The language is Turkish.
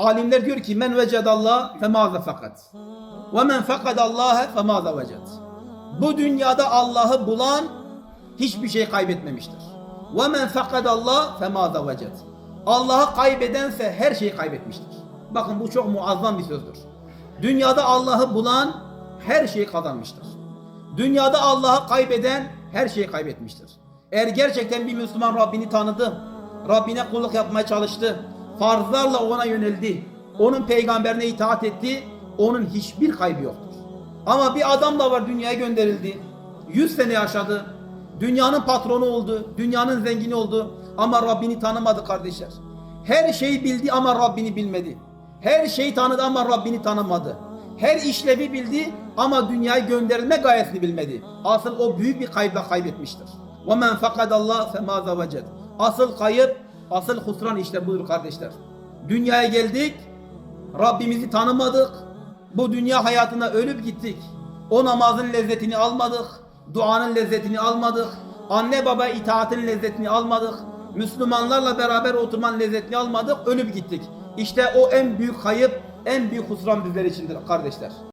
alimler diyor ki men vecedallah femaze fakat. Ve men fakadallaha femaze veced. Bu dünyada Allah'ı bulan hiçbir şey kaybetmemiştir. Ve men fakadallah femaze veced. Allah'ı kaybedense her şeyi kaybetmiştir. Bakın bu çok muazzam bir sözdür. Dünyada Allah'ı bulan her şeyi kazanmıştır. Dünyada Allah'ı kaybeden her şeyi kaybetmiştir. Eğer gerçekten bir Müslüman Rabbini tanıdı, Rabbine kulluk yapmaya çalıştı, farzlarla ona yöneldi, onun peygamberine itaat etti, onun hiçbir kaybı yoktur. Ama bir adam da var dünyaya gönderildi. 100 sene yaşadı. Dünyanın patronu oldu, dünyanın zengini oldu ama Rabbini tanımadı kardeşler. Her şeyi bildi ama Rabbini bilmedi. Her şeyi tanıdı ama Rabbini tanımadı. Her işlevi bildi ama dünyaya gönderilme gayesini bilmedi. Asıl o büyük bir kaybı kaybetmiştir. وَمَنْ فَقَدَ اللّٰهِ فَمَا زَوَجَدْ Asıl kayıp, asıl husran işte budur kardeşler. Dünyaya geldik, Rabbimizi tanımadık. Bu dünya hayatına ölüp gittik. O namazın lezzetini almadık. Duanın lezzetini almadık. Anne baba itaatin lezzetini almadık. Müslümanlarla beraber oturmanın lezzetini almadık. Ölüp gittik. İşte o en büyük kayıp, en büyük husran bizler içindir kardeşler.